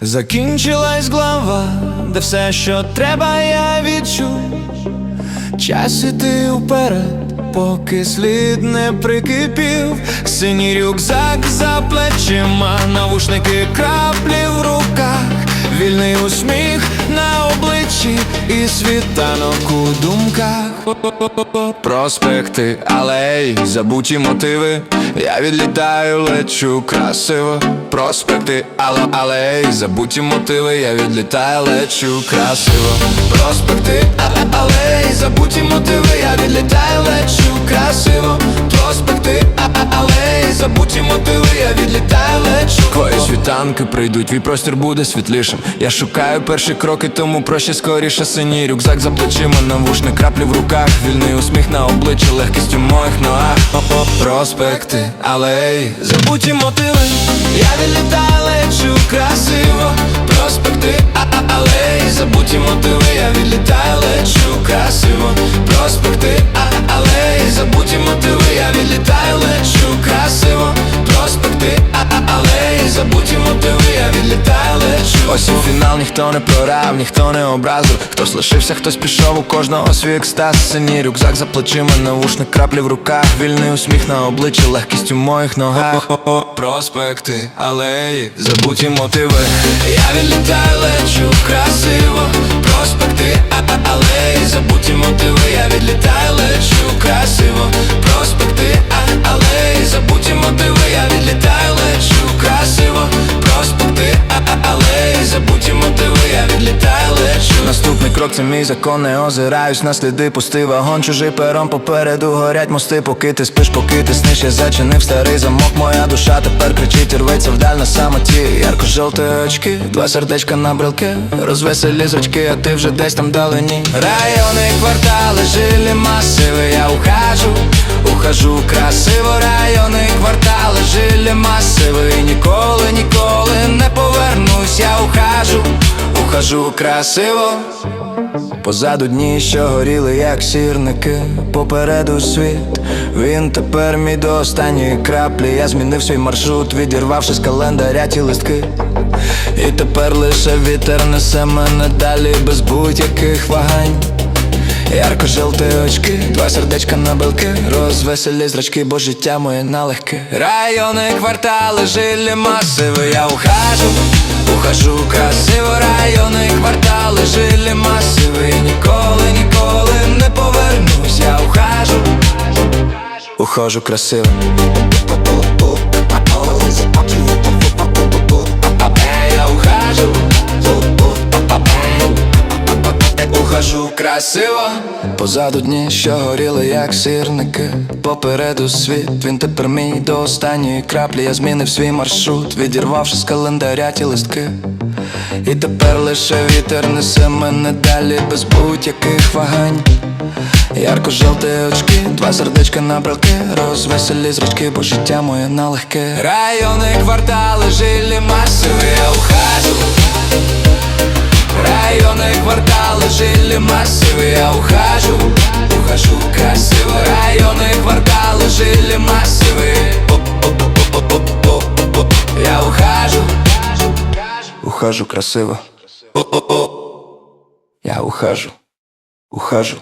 Закінчилась глава, де все, що треба, я відчув. Час іти вперед, поки слід не прикипів. Синій рюкзак за плечима, навушники краплі в руках, вільний усміх на обличчі світанок у думках. Проспекти, алеї, забуті мотиви. Я відлітаю, лечу красиво. Проспекти, але, алеї, забуті мотиви. Я відлітаю, лечу красиво. Проспекти, але, алеї, забуті світанки прийдуть, твій простір буде світлішим. Я шукаю перші кроки, тому проще скоріше синій рюкзак за плечима, навушник краплі в руках, вільний усміх на обличчі, легкість у моїх ногах. Проспекти, алеї, забуті мотиви. Я відлітаю, лечу красиво. Проспекти, а- алеї, забуті мотиви. Забуті мотиви. Я відлітаю, лечу. Ось і фінал ніхто не прорав, ніхто не образив. Хтось лишився, хтось пішов, у кожного свій екстаз. Синій рюкзак за плечима, навушник краплі в руках, вільний усміх на обличчі, легкість у моїх ногах. Проспекти, алеї, забуті мотиви. Я відлітаю, лечу красиво. Проспекти, крок це мій закон, не озираюсь на сліди, пустий вагон, чужий пером попереду горять мости, поки ти спиш, поки ти сниш, я зачинив старий замок, моя душа тепер кричить, і рветься вдаль на самоті. Ярко жовті очки, два сердечка на брелки, розвеселі зрачки, а ти вже десь там далині. Райони, квартали, жилі масиви, я ухожу, ухожу красиво, райони, ухожу красиво. Позаду дні, що горіли, як сірники, попереду світ. Він тепер мій до останньої краплі. Я змінив свій маршрут, відірвавши з календаря ті листки. І тепер лише вітер несе мене далі без будь-яких вагань. Ярко жовті очки, два сердечка на белки, розвеселі зрачки, бо життя моє налегке. Райони, квартали, жилі масиви, я ухожу, ухожу красиво, ухожу красиво. Я ухожу, красиво. Позаду дні, що горіли, як сірники. Попереду світ, він тепер мій. До останньої краплі Я змінив свій маршрут, відірвавши з календаря ті листки. І тепер лише вітер несе мене далі без будь-яких вагань Ярко жовті очки, два сердечка на брелки Розвеселі зрачки, бо життя моє налегке Райони, квартали, жилі масиви, я ухожу Районы, кварталы, жили массивы Я ухожу, ухожу красиво Районы, кварталы, жили массивы Оп-оп-оп-оп-оп-оп. Я ухожу, ухожу красиво Я ухожу, ухожу